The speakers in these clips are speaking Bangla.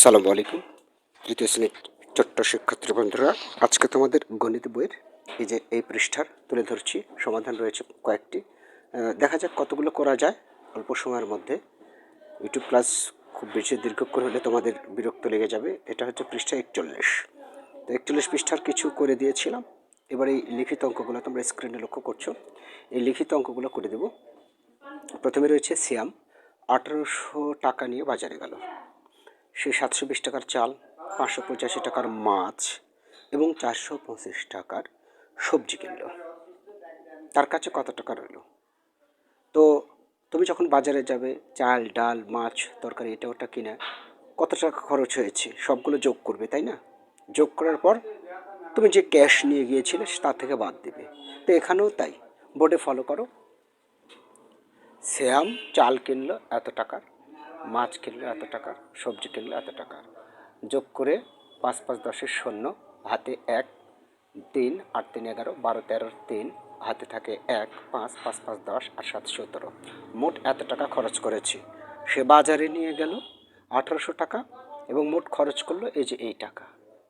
সালামু আলাইকুম। তৃতীয় শ্রেণির ছোট্ট শিক্ষার্থী বন্ধুরা, আজকে তোমাদের গণিত বইয়ের এই যে এই পৃষ্ঠার তুলে ধরছি, সমাধান রয়েছে কয়েকটি। দেখা যাক কতগুলো করা যায় অল্প সময়ের মধ্যে। ইউটিউব ক্লাস খুব বেশি দীর্ঘক্ষণ হলে তোমাদের বিরক্ত লেগে যাবে। এটা হচ্ছে পৃষ্ঠা একচল্লিশ। তো একচল্লিশ পৃষ্ঠার কিছু করে দিয়েছিলাম। এবার এই লিখিত অঙ্কগুলো তোমরা স্ক্রিনে লক্ষ্য করছ। এই লিখিত অঙ্কগুলো করে দেব। প্রথমে রয়েছে সিয়াম। আঠারোশো টাকা নিয়ে বাজারে গেল। সে সাতশো বিশ টাকার চাল, পাঁচশো পঁচাশি টাকার মাছ এবং চারশো পঁচিশ টাকার সবজি কিনল। তার কাছে কত টাকা রইল? তো তুমি যখন বাজারে যাবে, চাল, ডাল, মাছ, তরকারি, এটা ওটা কিনে কত টাকা খরচ হয়েছে? সবগুলো যোগ করবে, তাই না? যোগ করার পর তুমি যে ক্যাশ নিয়ে গিয়েছিলে তার থেকে বাদ দিবে। তো এখানেও তাই। বোর্ডে ফলো করো। শ্যাম চাল কিনলো এত টাকার। মাছ কিনলো এত টাকা, সবজি কিনলো এত টাকা। যোগ করে পাঁচ পাঁচ দশের শূন্য, হাতে এক, তিন, আট, তিন, এগারো, বারো তেরোর তিন, হাতে থাকে এক, পাঁচ পাঁচ পাঁচ, দশ, আর সাত, সতেরো। মোট এত টাকা খরচ করেছি। সে বাজারে নিয়ে গেল আঠারোশো টাকা এবং মোট খরচ করল এই যে এই টাকা।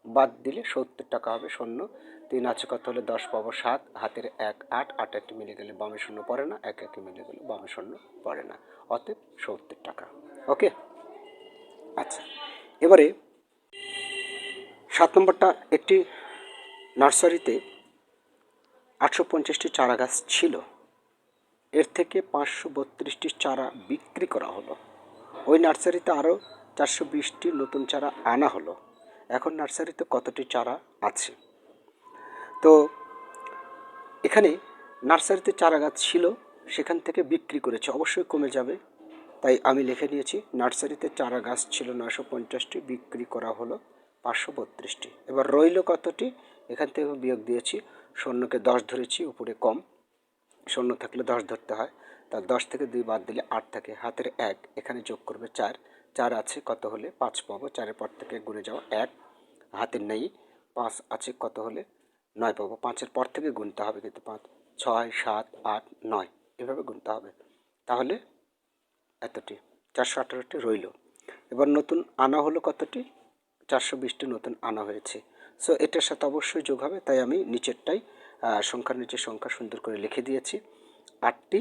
বাদ দিলে সত্তর টাকা হবে শূন্য, তিন আছে কত হলে দশ পাবো সাত, হাতের এক, আট আট একটি মিলে গেলে বামে শূন্য পড়ে না, এক, একে মিলে গেলে বামে শূন্য পড়ে না। অতএব সত্তর টাকা। ওকে? আচ্ছা। এবারে সাত নম্বরটা একটি নার্সারিতে আটশো পঞ্চাশটি চারা গাছ ছিল। এর থেকে পাঁচশো বত্রিশটি চারা বিক্রি করা হলো। ওই নার্সারিতে আরও চারশো বিশটি নতুন চারা আনা হলো। এখন নার্সারিতে কতটি চারা আছে? তো এখানে নার্সারিতে চারা গাছ ছিল, সেখান থেকে বিক্রি করেছে। অবশ্যই কমে যাবে। তাই আমি লিখে নিয়েছি, নার্সারিতে চারা গাছ ছিল নশো পঞ্চাশটি, বিক্রি করা হলো পাঁচশো বত্রিশটি। এবার রইল কতটি? এখান থেকে বিয়োগ দিয়েছি, শূন্যকে দশ ধরেছি, উপরে কম। শূন্য থাকলে দশ ধরতে হয়, তার দশ থেকে দুই বাদ দিলে আট থাকে, হাতের এক, এখানে যোগ করবে চার। চার আছে, কত হলে? পাঁচ পাবো, চারের পর থেকে গুণে যাওয়া এক। হাতের নেই, পাঁচ আছে, কত হলে? নয় পাবো, পাঁচের পর থেকে গুনতে হবে কিন্তু পাঁচ, ছয়, সাত, আট, নয়, এভাবে গুনতে হবে। তাহলে এতটি, চারশো আঠারোটি রইল। এবার নতুন আনা হলো কতটি? চারশো বিশটি নতুন আনা হয়েছে। সো এটার সাথে অবশ্যই যোগ হবে, তাই আমি নিচেরটাই সংখ্যার নিচে সংখ্যা সুন্দর করে লিখে দিয়েছি। আটটি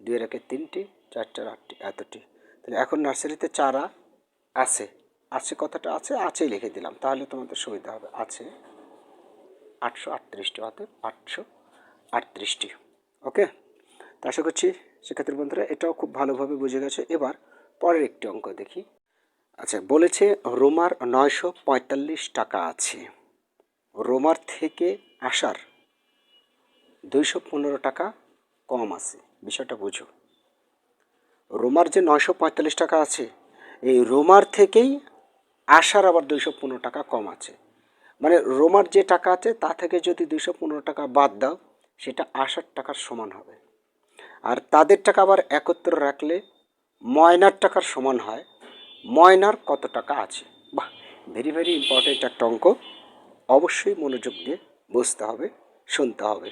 দুই একে তিনটি, চারটার আটটি, এতটি। তাহলে এখন নার্সারিতে চারা আছে। আছে কথাটা আছে, আছেই লিখে দিলাম। তাহলে তোমাদের সুবিধা হবে। আছে আটশো আটত্রিশটি, অতএব আটশো আটত্রিশটি। ওকে তো আশা করছি শিক্ষার্থী বন্ধুরা, এটাও খুব ভালোভাবে বুঝে গেছে। এবার পরের একটি অঙ্ক দেখি। আচ্ছা বলেছে রোমার নয়শো পঁয়তাল্লিশ টাকা আছে। রোমার থেকে আসার দুইশো পনেরো টাকা কম আছে। বিষয়টা বুঝো। রোমার যে নয়শো পঁয়তাল্লিশ টাকা আছে, এই রোমার থেকেই আসার আবার দুইশো পনেরো টাকা কম আছে। মানে রোমার যে টাকা আছে, তা থেকে যদি দুইশো পনেরো টাকা বাদ দাও, সেটা আসার টাকার সমান হবে। আর তাদের টাকা আবার একত্র রাখলে ময়নার টাকার সমান হয়। ময়নার কত টাকা আছে? বাহ ভেরি ভেরি ইম্পর্টেন্ট একটা অঙ্ক। অবশ্যই মনোযোগ দিয়ে বুঝতে হবে, শুনতে হবে।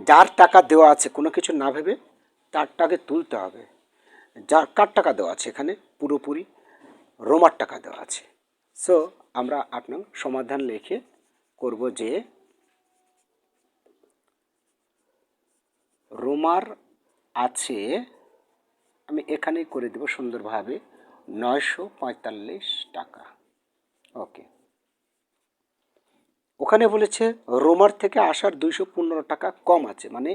যার টাকা দেওয়া আছে, কোনো কিছু না ভেবে তার টাকে তুলতে হবে। যার, কার টাকা দেওয়া আছে এখানে? পুরোপুরি রোমার টাকা দেওয়া আছে। সো আমরা আপনার সমাধান লিখে করব যে রোমার আছে, আমি এখানেই করে দেব সুন্দরভাবে, নয়শো পঁয়তাল্লিশ টাকা। ওকে। ওখানে বলেছে, রোমার থেকে আসার দুইশো পনেরো টাকা কম আছে মানে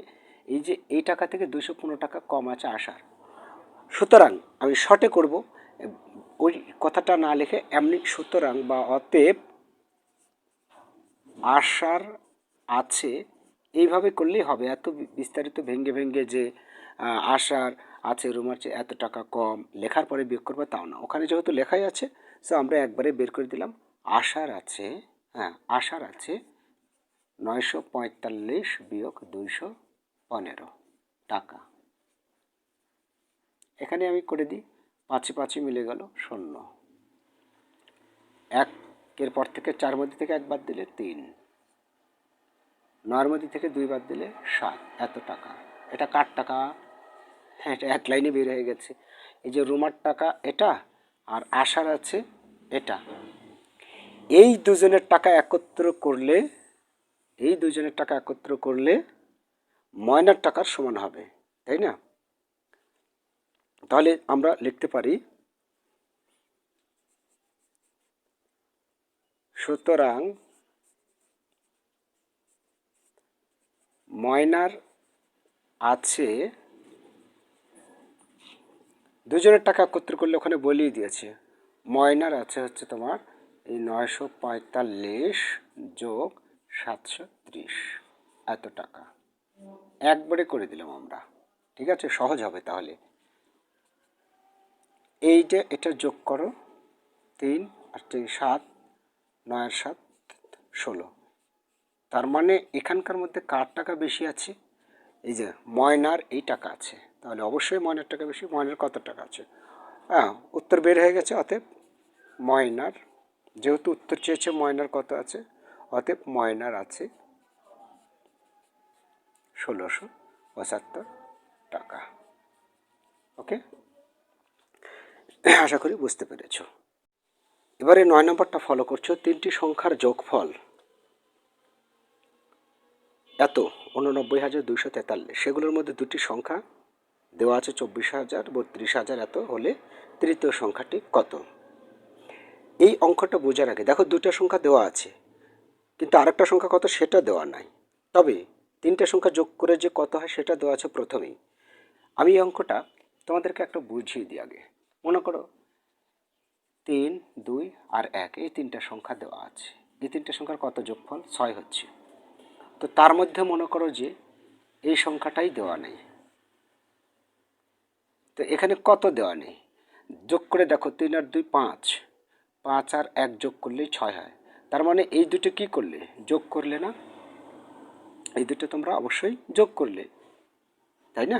এই যে এই টাকা থেকে দুইশো পনেরো টাকা কম আছে আসার। সুতরাং আমি শর্টে করব, ওই কথাটা না লিখে এমনি সুতরাং বা অতএব আসার আছে এইভাবে করলেই হবে। এত বিস্তারিত ভেঙ্গে ভেঙ্গে যে আসার আছে, রুমার চেয়ে এত টাকা কম, লেখার পরে বিয়োগ করবে তাও না। ওখানে যেহেতু লেখাই আছে সো আমরা একবারে বের করে দিলাম। আসার আছে হ্যাঁ আসার আছে নয়শো পঁয়তাল্লিশ বিয়োগ দুইশো পনেরো টাকা। এখানে আমি করে দিই, পাঁচে পাঁচে মিলে গেল শূন্য। একের পর থেকে চার মধ্যে থেকে একবার দিলে তিন। নয়ের মধ্যে থেকে দুই বাদ দিলে সাত, এত টাকা। এটা কার টাকা? হ্যাঁ এটা এক লাইনে বের হয়ে গেছে। এই যে রুমার টাকা এটা আর আশার আছে এটা। এই দুজনের টাকা একত্র করলে, এই দুজনের টাকা একত্র করলে ময়নার টাকার সমান হবে, তাই না? তাহলে আমরা লিখতে পারি, সুতরাং ময়নার আছে। দুজনের টাকা একত্র করলে ওখানে বলিয়ে দিয়েছে। ময়নার আছে হচ্ছে তোমার এই নয়শো পঁয়তাল্লিশ যোগ সাতশো ত্রিশ এত টাকা। একবারে করে দিলাম আমরা। ঠিক আছে? সহজ হবে তাহলে। এইটা এটা যোগ করো, তিন আর তিন, সাত নয় সাত, ষোলো। তার মানে এখানকার মধ্যে কার টাকা বেশি আছে? এই যে ময়নার এই টাকা আছে। তাহলে অবশ্যই ময়নার টাকা বেশি। ময়নার কত টাকা আছে? হ্যাঁ উত্তর বের হয়ে গেছে। অতএব ময়নার, যেহেতু উত্তর চেয়েছে ময়নার কত আছে, অতএব ময়নার আছে ষোলোশো পঁচাত্তর টাকা। ওকে? আশা করি বুঝতে পেরেছ। এবারে নয় নম্বরটা ফলো করছ। তিনটি সংখ্যার যোগফল। এত, উননব্বই হাজার দুইশো তেতাল্লিশ। সেগুলোর মধ্যে দুটি সংখ্যা দেওয়া আছে চব্বিশ হাজার, বত্রিশ হাজার এত হলে তৃতীয় সংখ্যাটি কত? এই অঙ্কটা বোঝার আগে, দেখো দুটো সংখ্যা দেওয়া আছে, কিন্তু আরেকটা সংখ্যা কত সেটা দেওয়া নাই। তবে তিনটে সংখ্যা যোগ করে যে কত হয় সেটা দেওয়া আছে প্রথমেই। আমি এই অঙ্কটা তোমাদেরকে একটা বুঝিয়ে দিই আগে। মনে করো, তিন, দুই আর এক, এই তিনটা সংখ্যা দেওয়া আছে। এই তিনটে সংখ্যার কত যোগফল? ছয় হচ্ছে। তো তার মধ্যে মনে করো যে এই সংখ্যাটাই দেওয়া নেই। তো এখানে কত দেওয়া নেই? যোগ করে দেখো, তিন আর দুই পাঁচ। পাঁচ আর এক যোগ করলেই ছয় হয়। তার মানে এই দুটো কি করলে? যোগ করলে না? এই দুটো তোমরা অবশ্যই যোগ করলে। তাই না?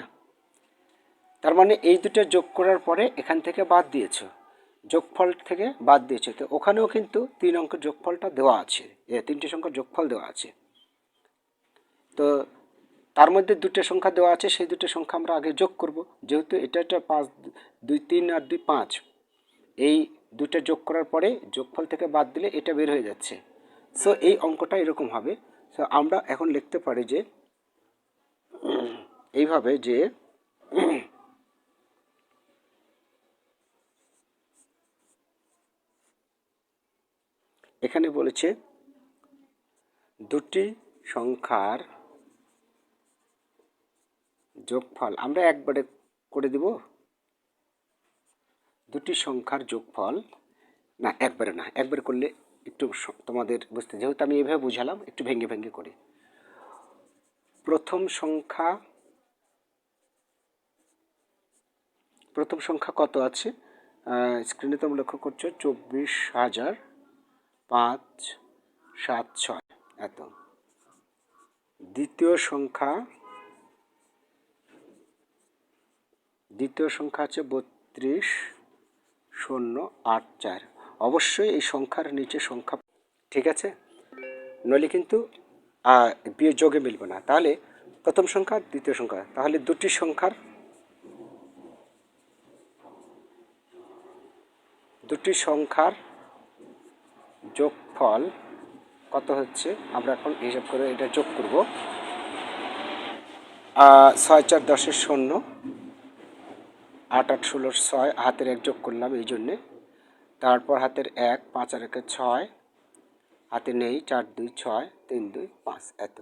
তার মানে এই দুটো যোগ করার পরে এখান থেকে বাদ দিয়েছ। যোগফল থেকে বাদ দিয়েছে। তো ওখানেও কিন্তু তিন অঙ্কের যোগফলটা দেওয়া আছে। তিনটে সংখ্যার যোগফল দেওয়া আছে। তো তার মধ্যে দুটো সংখ্যা দেওয়া আছে, সেই দুটো সংখ্যা আমরা আগে যোগ করব। যেহেতু এটা একটা পাঁচ, দুই, তিন আর দুই, পাঁচ। এই দুটো যোগ করার পরে যোগফল থেকে বাদ দিলে এটা বের হয়ে যাচ্ছে। সো এই অঙ্কটা এরকম হবে। সো আমরা এখন লিখতে পারি যে এইভাবে যে, এখানে বলেছে, দুটি সংখ্যার যোগফল, আমরা একবারে করে দিব। দুটি সংখ্যার যোগফল, না, একবারে না, একবারে করলে একটু তোমাদের বুঝতে, যেহেতু আমি এভাবে বুঝালাম, একটু ভেঙে ভেঙে করি। প্রথম সংখ্যা প্রথম সংখ্যা কত আছে? স্ক্রিনে তোমরা লক্ষ্য করছ, চব্বিশ হাজার পাঁচ, সাত, ছয় এত দ্বিতীয় সংখ্যা দ্বিতীয় সংখ্যা আছে বত্রিশ, শূন্য, আট, চার। অবশ্যই এই সংখ্যার নিচে সংখ্যা, ঠিক আছে? নইলে কিন্তু বিয়ে যোগে মিলবে না। তাহলে প্রথম সংখ্যা, দ্বিতীয় সংখ্যা। তাহলে দুটি সংখ্যার দুটি সংখ্যার যোগফল কত হচ্ছে? আমরা এখন হিসাব করে এটা যোগ করব। ছয়, চার, দশের শূন্য। আট আট ষোলোর ছয়, হাতের এক যোগ করলাম এই জন্যে। তারপর হাতের এক, পাঁচ আর একে ছয়, হাতে নেই, চার, দুই, ছয়, তিন, দুই, পাঁচ, এত।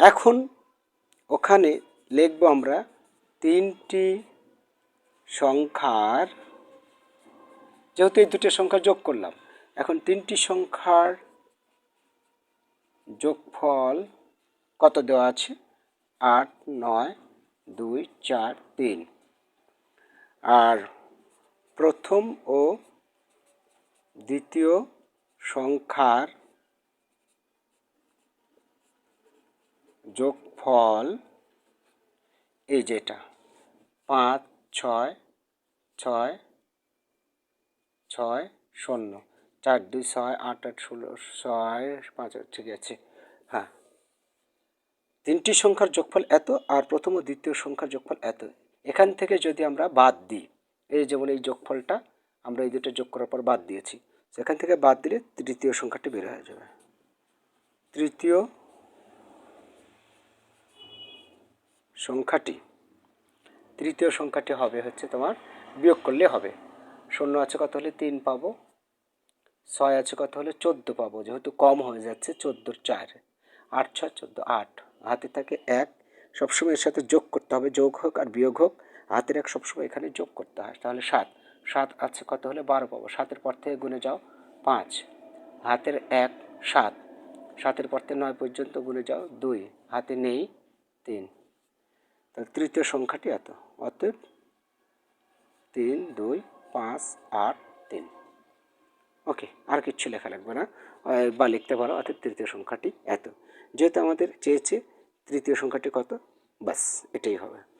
এখন ওখানে লিখব আমরা তিনটি সংখ্যার, যেহেতু এই দুটো সংখ্যা যোগ করলাম, এখন তিনটি সংখ্যার যোগফল কত দেওয়া আছে? আট, নয়, দুই, চার, তিন। আর প্রথম ও দ্বিতীয় সংখ্যার যোগফল এই যেটা। পাঁচ, ছয় ছয় ছয়, শূন্য। চার, দুই, ছয়, আট আট, ষোলো, ছয়, পাঁচ ঠিক আছে। হ্যাঁ। তিনটি সংখ্যার যোগফল এত আর প্রথম ও দ্বিতীয় সংখ্যার যোগফল এত। এখান থেকে যদি আমরা বাদ দিই, এই যেমন এই যোগফলটা, আমরা এই দুটো যোগ করার পর বাদ দিয়েছি, সেখান থেকে বাদ দিলে তৃতীয় সংখ্যাটি বের হয়ে যাবে। তৃতীয় সংখ্যাটি তৃতীয় সংখ্যাটি হবে হচ্ছে তোমার বিয়োগ করলে হবে। শূন্য আছে কত হলে তিন পাবো, ছয় আছে কত হলে চোদ্দ পাবো, যেহেতু কম হয়ে যাচ্ছে চোদ্দোর চার, আট ছয়, চোদ্দ, আট, হাতে থাকে এক সবসময় এর সাথে যোগ করতে হবে, যোগ হোক আর বিয়োগ হোক। হাতের এক সবসময় এখানে যোগ করতে হয়। তাহলে সাত। সাত আছে কত হলে? বারো পাবো। সাতের পর থেকে গুনে যাও, পাঁচ। হাতের এক, সাত। সাতের পর থেকে নয় পর্যন্ত গুনে যাও, দুই। হাতে নেই, তিন। তাহলে তৃতীয় সংখ্যাটি এত। অতএব তিন, দুই, পাঁচ, আট, তিন। ওকে, আর কিচ্ছু লেখা লাগবে না। বা লিখতে পারো অর্থাৎ তৃতীয় সংখ্যাটি এত। যেহেতু আমাদের চেয়েছে তৃতীয় সংখ্যাটি কত? বাস এটাই হবে।